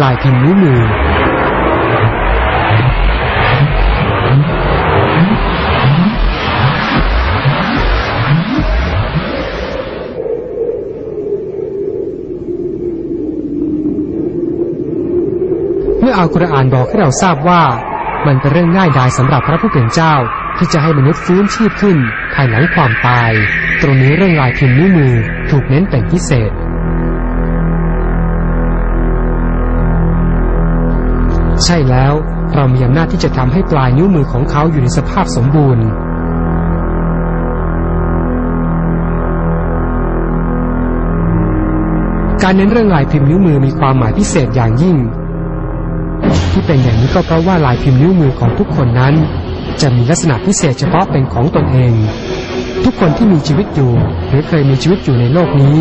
ลายพิมพ์นิ้วมือ เมื่ออัลกุรอานบอกให้เราทราบว่า มันเป็นเรื่องง่ายดายสำหรับพระผู้เป็นเจ้าที่จะให้มนุษย์ฟื้นชีพขึ้นภายหลังความตาย ตรงนี้เรื่องลายพิมพ์นิ้วมือถูกเน้นเป็นพิเศษ ใช่แล้ว เรามีอำนาจที่จะทำให้ปลายนิ้วมือของเขาอยู่ในสภาพสมบูรณ์การเน้นเรื่องลายพิมพ์นิ้วมือมีความหมายพิเศษอย่างยิ่ง ที่เป็นอย่างนี้ก็เพราะว่าลายพิมพ์นิ้วมือของทุกคนนั้น จะมีลักษณะพิเศษเฉพาะเป็นของตนเอง ทุกคนที่มีชีวิตอยู่ หรือเคยมีชีวิตอยู่ในโลกนี้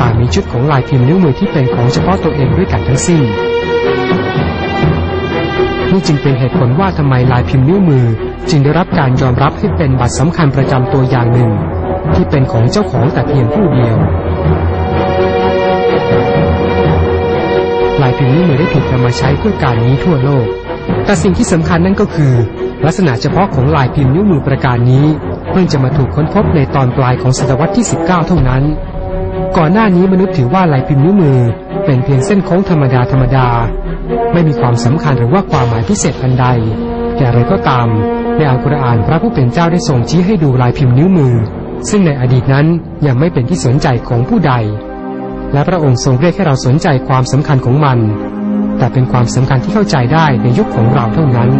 ต่างมีชุดของลายพิมพ์นิ้วมือที่เป็นของเฉพาะตัวเองด้วยกันทั้งสิ้น นี่จึงเป็นเหตุผลว่าทำไมลายพิมพ์นิ้วมือ จึงได้รับการยอมรับให้เป็นบัตรสำคัญประจำตัวอย่างหนึ่ง ที่เป็นของเจ้าของแต่เพียงผู้เดียว ลายพิมพ์นิ้วมือได้ถูกนำมาใช้เพื่อการนี้ทั่วโลก แต่สิ่งที่สำคัญนั่นก็คือ ลักษณะเฉพาะของลายพิมพ์นิ้วมือประการนี้ เพิ่งจะมาถูกค้นพบในตอนปลายของศตวรรษที่ 19 เท่านั้น ก่อนหน้านี้มนุษย์ถือว่าลายพิมพ์นิ้วมือ เป็นเพียงเส้นโค้งธรรมดาธรรมดา ไม่มีความสำคัญหรือว่าความหมายพิเศษอันใดแต่อะไรก็ตาม ในอัลกุรอานพระผู้เป็นเจ้าได้ทรงชี้ให้ดูลายพิมพ์นิ้วมือ ซึ่งในอดีตนั้นยังไม่เป็นที่สนใจของผู้ใด และพระองค์ทรงเรียกให้เราสนใจความสำคัญของมัน แต่เป็นความสำคัญที่เข้าใจได้ในยุคของเราเท่านั้น